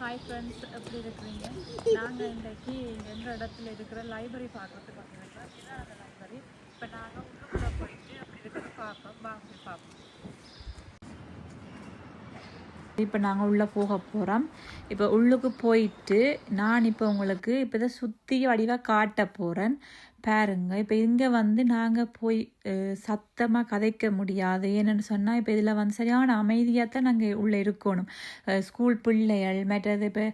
Hi friends எப்படி இருக்கிறீங்க? நாங்கள் இன்றைக்கு எங்கள் இடத்துல இருக்கிற லைப்ரரி பார்க்குறதுக்கு வந்திருக்கோம். இதுதான் அந்த லைப்ரரி இப்போ நாங்கள் உள்ளுக்குள்ளே போயிட்டு அப்படி இருக்கிறத பார்ப்போம். வாங்க பார்ப்போம். இப்போ நாங்கள் உள்ளே போக போகிறோம் இப்போ உள்ளுக்கு போயிட்டு நான் இப்போ உங்களுக்கு இப்போ இதை சுற்றி வடிவாக காட்ட போகிறேன் பாருங்க இப்போ இங்கே வந்து நாங்கள் போய் சத்தமாக கதைக்க முடியாது. ஏன்னு சொன்னால் இப்போ இதில் வந்து சரியான அமைதியாக தான் நாங்கள் உள்ளே இருக்கணும். ஸ்கூல் பிள்ளைகள் மற்றது இப்போ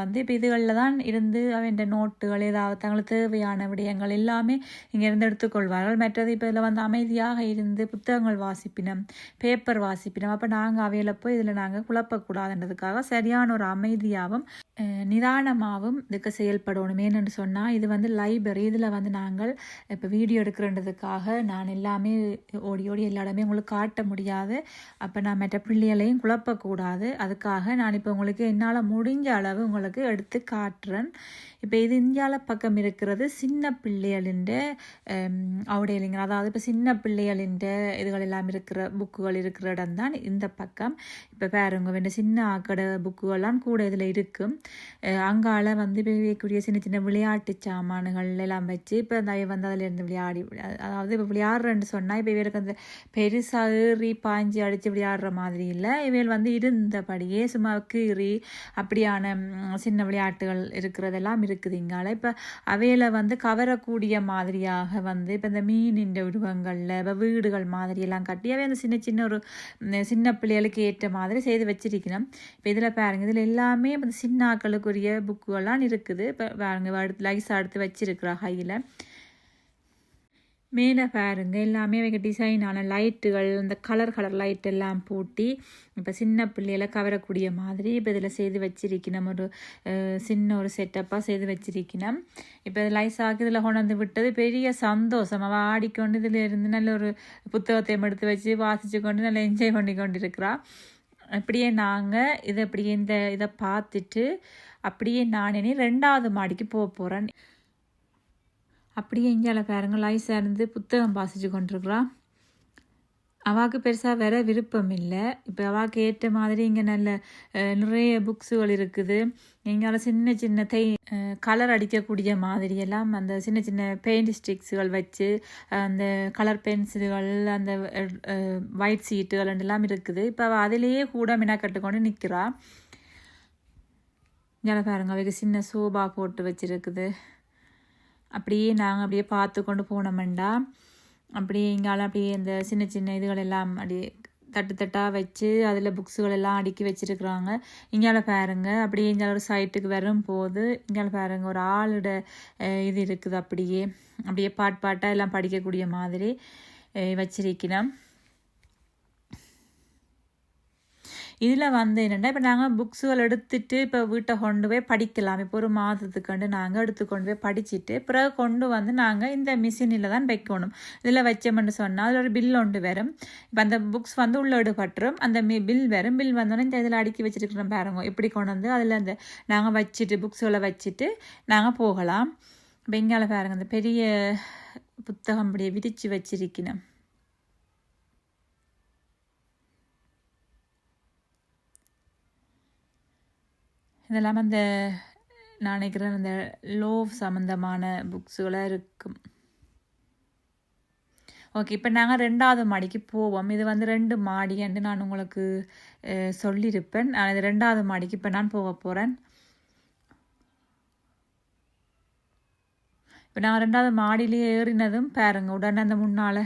வந்து இப்போ இதுகளில் தான் இருந்து அவன் நோட்டுகள் ஏதாவது தங்களுக்கு தேவையான விடயங்கள் எல்லாமே இங்கேருந்து எடுத்துக்கொள்வார்கள் மற்றது இப்போ இதில் வந்து அமைதியாக இருந்து புத்தகங்கள் வாசிப்பினம் பேப்பர் வாசிப்பினம். அப்போ நாங்கள் அவையில் போய் இதில் நாங்கள் குழப்பக்கூடாதுன்றதுக்காக சரியான ஒரு அமைதியாகவும் நிதானமாகவும் இதுக்கு செயல்படணும். ஏன்னு சொன்னால் இது வந்து லைப்ரரி இதில் வந்து நாங்கள் இப்போ வீடியோ எடுக்கிறன்றதுக்காக நான் எல்லாமே ஓடி ஓடி எல்லா இடமே உங்களுக்கு காட்ட முடியாது. அப்போ நான் மற்ற பிள்ளைகளையும் குழப்பக்கூடாது. அதுக்காக நான் இப்போ உங்களுக்கு என்னால் முடிஞ்ச அளவு உங்களுக்கு எடுத்து காட்டுறேன். இப்போ இது இந்தியாவில் பக்கம் இருக்கிறது சின்ன பிள்ளைகளின் அவுடையலிங்க. அதாவது இப்போ சின்ன பிள்ளைகளின் இதுகள் எல்லாம் இருக்கிற புக்குகள் இருக்கிற இடம் தான் இந்த பக்கம். இப்போ பேருங்க வேண்டிய சின்ன ஆக்கடை புக்குகள்லாம் கூட இதில் இருக்கும். அங்கால வந்து இப்போ சின்ன சின்ன விளையாட்டு சாமான்கள் எல்லாம் வச்சு இப்போ அந்த வந்து அதில் இருந்து விளையாடி அதாவது இப்போ விளையாடுறேன்னு சொன்னால் இப்போ இவருக்கு அந்த பெருசாக ஏறி பாஞ்சி அடித்து விளையாடுற மாதிரி இல்லை. இவள் வந்து இருந்தபடியே சும்மா கீறி அப்படியான சின்ன விளையாட்டுகள் இருக்கிறதெல்லாம் இருக்குது இங்கால. இப்போ அவையில் வந்து கவரக்கூடிய மாதிரியாக வந்து இப்போ இந்த மீனின் உருவங்களில் இப்போ வீடுகள் மாதிரியெல்லாம் கட்டி அவை அந்த சின்ன சின்ன ஒரு சின்ன பிள்ளைகளுக்கு ஏற்ற மாதிரி செய்து வச்சிருக்கணும். இப்போ இதில் பாருங்க இதில் எல்லாமே இப்போ இந்த சின்ன ஆக்களுக்குரிய புக்குகள்லாம் இருக்குது. இப்போ பாருங்க அடுத்து லைஸ் எடுத்து வச்சிருக்கிறா கையில் மேலே பாருங்க எல்லாமே வைக்க டிசைனான லைட்டுகள் இந்த கலர் கலர் லைட் எல்லாம் பூட்டி இப்போ சின்ன பிள்ளைகளை கவரக்கூடிய மாதிரி இப்போ இதில் செய்து வச்சிருக்கணும். ஒரு சின்ன ஒரு செட்டப்பாக செய்து வச்சிருக்கணும். இப்போ இது லைஸாக இதில் கொண்டாந்து விட்டது. பெரிய சந்தோஷம். அவள் ஆடிக்கொண்டு இதில் இருந்து நல்ல ஒரு புத்தகத்தையும் எடுத்து வச்சு வாசித்து கொண்டு நல்லா என்ஜாய் பண்ணி கொண்டு அப்படியே நாங்கள் இதை அப்படியே இந்த இதை பார்த்துட்டு அப்படியே நான் இனி ரெண்டாவது மாடிக்கு போக போகிறேன் அப்படியே இங்கால பாருங்க லைஸா இருந்து புத்தகம் வாசிச்சு கொண்டிருக்கிறான் அவாக்கு பெருசாக வர விருப்பம் இல்லை. இப்போ அவாக்கு ஏற்ற மாதிரி இங்கே நல்ல நிறைய புக்ஸுகள் இருக்குது. எங்களால் சின்ன சின்ன தை கலர் அடிக்கக்கூடிய மாதிரி எல்லாம் அந்த சின்ன சின்ன பெயிண்ட் ஸ்டிக்ஸுகள் வச்சு அந்த கலர் பென்சில்கள் அந்த ஒயிட் சீட்டுகள் எல்லாம் இருக்குது. இப்போ அவள் அதிலேயே கூட மினாக்கட்டு கொண்டு நிற்கிறாள் இங்கே பாருங்க அவைக்கு சின்ன சோபா போட்டு வச்சுருக்குது. அப்படியே நாங்கள் அப்படியே பார்த்து கொண்டு போனோம்டா. அப்படியே இங்கால அப்படியே இந்த சின்ன சின்ன இதுகள் எல்லாம் அப்படியே தட்டு தட்டாக வச்சு அதில் புக்ஸுகள் எல்லாம் அடுக்கி வச்சுருக்குறாங்க. இங்கால பாருங்க. அப்படியே இங்கால ஒரு சைட்டுக்கு வரும்போது இங்கால பாருங்க. ஒரு ஆளோட இது இருக்குது அப்படியே. அப்படியே பாட் பாட்டாக எல்லாம் படிக்கக்கூடிய மாதிரி அஹ், வச்சிருக்கிறோம் இதில் வந்து என்னென்னா இப்போ நாங்கள் புக்ஸுகள் எடுத்துட்டு இப்போ வீட்டை கொண்டு போய் படிக்கலாம். இப்போ ஒரு மாதத்துக்கு நாங்கள் எடுத்து கொண்டு போய் படிச்சுட்டு பிறகு கொண்டு வந்து நாங்கள் இந்த மிஷினில் தான் வைக்கணும். இதில் வச்சோம்னு சொன்னால் அதில் ஒரு பில் ஒன்று வரும். இப்போ அந்த புக்ஸ் வந்து உள்ள எடுபட்டுரும் அந்த மி பில் வரும். பில் வந்தோடனே இந்த இதில் அடுக்கி வச்சிருக்கிறோம் பாருங்க. இப்படி கொண்டு வந்து அதில் அந்த நாங்கள் வச்சுட்டு புக்ஸுகளை வச்சுட்டு நாங்கள் போகலாம். இப்போ இங்கால பாருங்க அந்த பெரிய புத்தகம் அப்படியே விரித்து வச்சிருக்கணும். இதெல்லாம் அந்த நான் நினைக்கிறேன் அந்த லோவ் சம்மந்தமான புக்ஸுகளாக இருக்கும். ஓகே இப்போ நாங்கள் ரெண்டாவது மாடிக்கு போவோம். இது வந்து ரெண்டு மாடின்னு நான் உங்களுக்கு சொல்லியிருப்பேன். நான் இது ரெண்டாவது மாடிக்கு இப்போ நான் போக போகிறேன் இப்போ நான் ரெண்டாவது மாடியிலேயே ஏறினதும் பாருங்க உடனே அந்த முன்னால்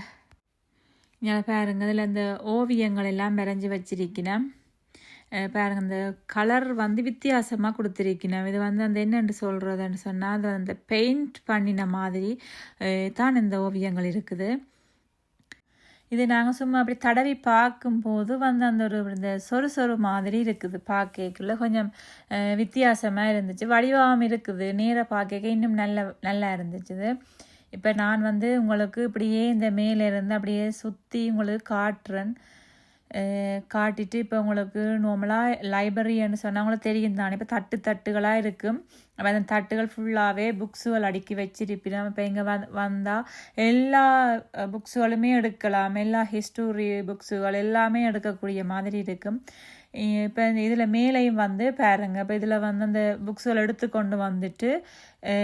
இங்கே பாருங்க அதில் இந்த ஓவியங்கள் எல்லாம் வரைஞ்சி வச்சிருக்கிறேன். பாருங்கள் அந்த இந்த கலர் வந்து வித்தியாசமாக கொடுத்துருக்கணும். இது வந்து அந்த என்னென்று சொல்கிறதுன்னு சொன்னால் அது அந்த பெயிண்ட் பண்ணின மாதிரி தான் இந்த ஓவியங்கள் இருக்குது. இது நாங்கள் சும்மா அப்படி தடவி பார்க்கும்போது வந்து அந்த ஒரு இந்த சொறு சொறு மாதிரி இருக்குது பார்க்கக்குள்ள. கொஞ்சம் வித்தியாசமாக இருந்துச்சு. வடிவாகவும் இருக்குது. நேராக பார்க்க இன்னும் நல்ல நல்லா இருந்துச்சு இது. இப்போ நான் வந்து உங்களுக்கு இப்படியே இந்த மேலே இருந்து அப்படியே சுற்றி உங்களுக்கு காட்டுறேன். காட்டிட்டு இப்போ உங்களுக்கு நார்மலாக லைப்ரரின்னு சொன்னால் உங்களுக்கு தெரியும் தானே இப்போ தட்டு தட்டுகளாக இருக்கும் அப்போ அந்த தட்டுகள் ஃபுல்லாகவே புக்ஸுகள் அடுக்கி வச்சிருப்பினோம் இப்போ இங்கே வந் வந்தால் எல்லா புக்ஸுகளுமே எடுக்கலாம் எல்லா ஹிஸ்டோரி புக்ஸுகள் எல்லாமே எடுக்கக்கூடிய மாதிரி இருக்கும் இப்போ இதில் மேலேயும் வந்து பாருங்க. இப்போ இதில் வந்து அந்த புக்ஸில் எடுத்து கொண்டு வந்துட்டு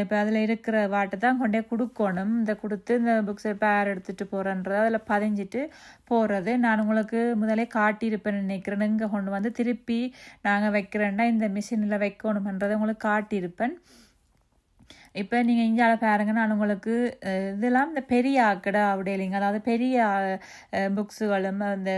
இப்போ அதில் இருக்கிற வாட்டை தான் கொண்டே கொடுக்கணும். இந்த கொடுத்து இந்த புக்ஸை பேர் எடுத்துகிட்டு போகிறன்றது அதில் பதிஞ்சிட்டு போகிறது நான் உங்களுக்கு முதலே காட்டியிருப்பேன் நினைக்கிறேன். இங்கே கொண்டு வந்து திருப்பி நாங்கள் வைக்கிறேன்னா இந்த மிஷினில் வைக்கணுமன்றதை உங்களுக்கு காட்டியிருப்பேன். இப்போ நீங்கள் இந்தியால பாருங்கன்னா நான் உங்களுக்கு இதெல்லாம் இந்த பெரிய ஆக்கடை அப்படி இல்லைங்க அதாவது பெரிய புக்ஸுகளும் அந்த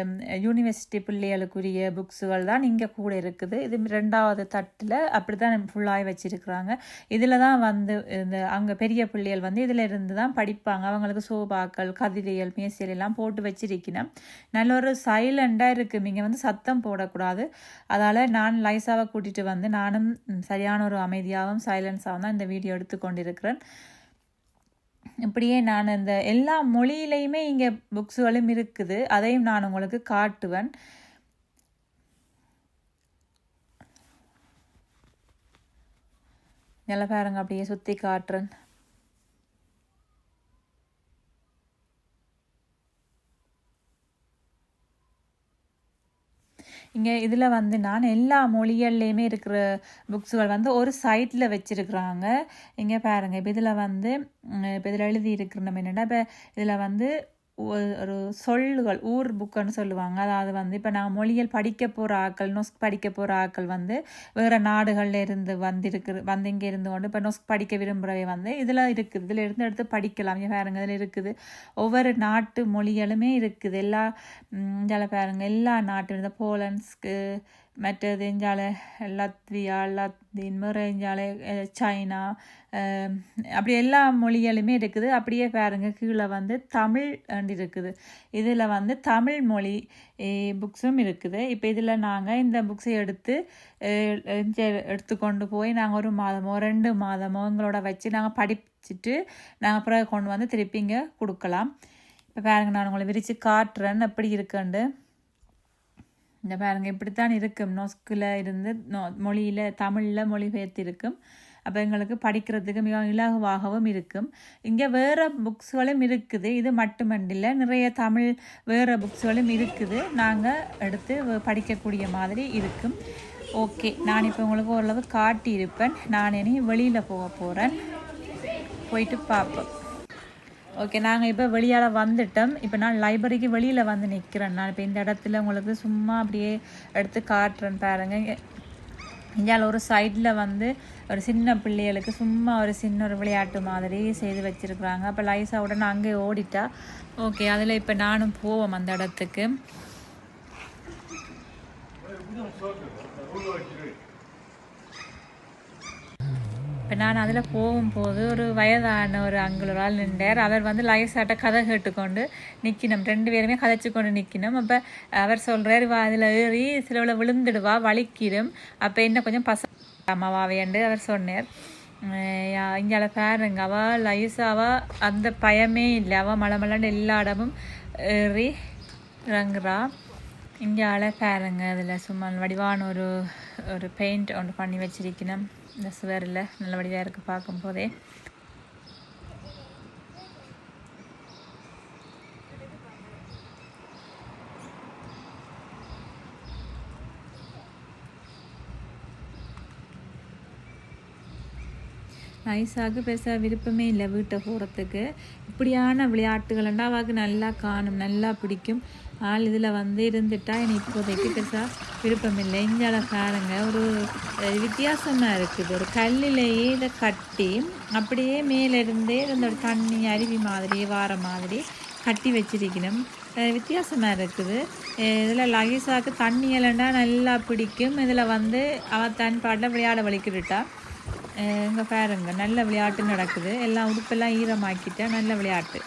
யூனிவர்சிட்டி பிள்ளைகளுக்குரிய புக்ஸுகள் தான் இங்கே கூட இருக்குது. இது ரெண்டாவது தட்டில் அப்படி தான் ஃபுல்லாகி வச்சுருக்குறாங்க. இதில் தான் வந்து இந்த அங்கே பெரிய பிள்ளைகள் வந்து இதில் இருந்து தான் படிப்பாங்க. அவங்களுக்கு சோபாக்கள் கதிரியல் மேசியல் எல்லாம் போட்டு வச்சிருக்கணும். நல்ல ஒரு சைலண்டாக இருக்குது இங்கே வந்து சத்தம் போடக்கூடாது. அதால் நான் லைஸாவை கூட்டிகிட்டு வந்து நானும் சரியான ஒரு அமைதியாகவும் சைலன்ஸாகவும் தான் இந்த வீடியோ எடுத்துக்கொண்டு கொண்டிருக்கிறேன். இப்படியே நான் இந்த எல்லா மொழியிலையுமே இங்கே புக்ஸுகளும் இருக்குது. அதையும் நான் உங்களுக்கு காட்டுவேன். நில பாருங்க அப்படியே சுற்றி காட்டுறேன். இங்கே இதில் வந்து நான் எல்லா மொழிகள்லேயுமே இருக்கிற புக்ஸுகள் வந்து ஒரு சைட்டில் வச்சுருக்குறாங்க. இங்கே பாருங்கள் இப்போ இதில் வந்து இப்போ இதில் எழுதி இருக்கிற நம்ம என்னென்னா இப்போ இதில் வந்து ஒரு சொல்லுகள் ஊர் புக்குன்னு சொல்லுவாங்க. அதாவது வந்து இப்போ நான் மொழிகள் படிக்க போகிற ஆக்கள் நொஸ்க் படிக்க போகிற ஆக்கள் வந்து வேறு நாடுகளில் இருந்து வந்திருக்கு வந்து இங்கே இருந்து கொண்டு இப்போ நொஸ்க் படிக்க விரும்புகிறவை வந்து இதில் இருக்குது. இதில் இருந்து எடுத்து படிக்கலாம். இங்கே பாருங்க இதில் இருக்குது. ஒவ்வொரு நாட்டு மொழிகளுமே இருக்குது. எல்லா இதில் பாருங்க எல்லா நாட்டு இந்த போலன்ஸ்க்கு மற்றது இந்தியாவில் லத்வியா லத்தீன் வேறு சைனா அப்படி எல்லா மொழிகளுமே இருக்குது அப்படியே பாருங்கள் கீழே வந்து தமிழ் இருக்குது இதில் வந்து தமிழ் மொழி புக்ஸும் இருக்குது இப்போ இதில் நாங்கள் இந்த புக்ஸை எடுத்து எடுத்து கொண்டு எடுத்துக்கொண்டு போய் நாங்கள் ஒரு மாதமோ ரெண்டு மாதமோ எங்களோட வச்சு நாங்கள் படிச்சுட்டு நாங்கள் பிறகு கொண்டு வந்து திருப்பி இங்கே கொடுக்கலாம் இப்போ பாருங்கள் நான் உங்களை விரித்து காட்டுறேன் எப்படி இருக்குண்டு இந்த பாருங்க இப்படித்தான் இருக்கும். நொஸ்கில் இருந்து நோ மொழியில் தமிழில் மொழிபெயர்த்து இருக்கும் அப்போ எங்களுக்கு படிக்கிறதுக்கு மிகவும் இலகுவாகவும் இருக்கும். இங்கே வேறு புக்ஸ்களும் இருக்குது. இது மட்டுமண்டில்ல நிறைய தமிழ் வேறு புக்ஸ்களும் இருக்குது. நாங்கள் எடுத்து படிக்கக்கூடிய மாதிரி இருக்கும். ஓகே நான் இப்போ உங்களுக்கு ஓரளவு காட்டியிருப்பேன். நான் இனி வெளியில் போக போகிறேன் போயிட்டு பார்ப்போம் ஓகே நாங்கள் இப்போ வெளியால் வந்துட்டோம். இப்போ நான் லைப்ரரிக்கு வெளியில் வந்து நிற்கிறேன் நான் இப்போ இந்த இடத்துல உங்களுக்கு சும்மா அப்படியே எடுத்து காட்டுறேன் பாருங்கள் இந்தியாவில் ஒரு சைடில் வந்து ஒரு சின்ன பிள்ளைகளுக்கு சும்மா ஒரு சின்ன ஒரு விளையாட்டு மாதிரி செய்து வச்சுருக்குறாங்க. அப்போ லைஸா உடனே அங்கே ஓடிட்டா. ஓகே அதில் இப்போ நானும் போவோம் அந்த இடத்துக்கு. இப்போ நான் அதில் போகும்போது ஒரு வயதான ஒரு அங்குள் ஆள் நின்றார். அவர் வந்து லயசாட்ட கதை கேட்டுக்கொண்டு நிற்கணும் ரெண்டு பேருமே கதைச்சு கொண்டு நிற்கணும் அப்போ அவர் சொல்கிறார் வா அதில் ஏறி சிலவில் விழுந்துடுவா வலிக்கிடும் அப்போ என்ன கொஞ்சம் பச அம்மாவாவேண்டு அவர் சொன்னார். இங்கால பாருங்க அவள் லயசாவா அந்த பயமே இல்லை. அவள் மலை மலண்டு எல்லா இடமும் ஏறி இறங்குறா. அழை பாருங்க அதில் சும்மா வடிவான ஒரு ஒரு பெயிண்ட் ஒன்று பண்ணி வச்சிருக்கணும் இந்த சுவரில் இல்லை நல்லபடியாக இருக்குது பார்க்கும்போதே. நைஸாக பேச விருப்பமே இல்லை வீட்டை போகிறதுக்கு இப்படியான விளையாட்டுகள்ண்டா அவாக்கு நல்லா காணும் நல்லா பிடிக்கும். ஆள் இதில் வந்து இருந்துட்டா எனக்கு இப்போதைக்கு பெருசாக விருப்பம் இல்லை. இங்கால பாருங்க ஒரு வித்தியாசமாக இருக்குது ஒரு கல்லிலேயே இதை கட்டி அப்படியே மேலிருந்தே இந்த தண்ணி அருவி மாதிரி வார மாதிரி கட்டி வச்சிருக்கணும். வித்தியாசமாக இருக்குது. இதில் லகிசாக்கு தண்ணி இல்லைன்னா நல்லா பிடிக்கும். இதில் வந்து அவள் தன் பாட்டில் விளையாட வலிக்கிட்டுட்டா இங்கே பாருங்க நல்ல விளையாட்டு நடக்குது. எல்லாம் உடுப்பெல்லாம் ஈரமாக்கிட்டேன் நல்ல விளையாட்டு.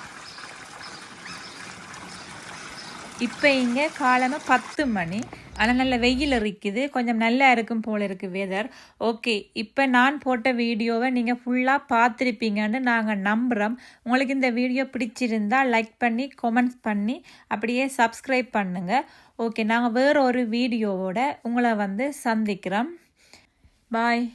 இப்போ இங்கே காலமாக பத்து மணி. ஆனால் நல்ல வெயில் இருக்குது கொஞ்சம் நல்லா இருக்கும் போல இருக்குது வெதர் ஓகே இப்போ நான் போட்ட வீடியோவை நீங்கள் ஃபுல்லாக பார்த்துருப்பீங்கன்னு நாங்கள் நம்புகிறோம் உங்களுக்கு இந்த வீடியோ பிடிச்சிருந்தா லைக் பண்ணி கமெண்ட்ஸ் பண்ணி அப்படியே சப்ஸ்கிரைப் பண்ணுங்கள் ஓகே நாங்கள் வேறு ஒரு வீடியோவோட உங்களை வந்து சந்திக்கிறோம். பாய்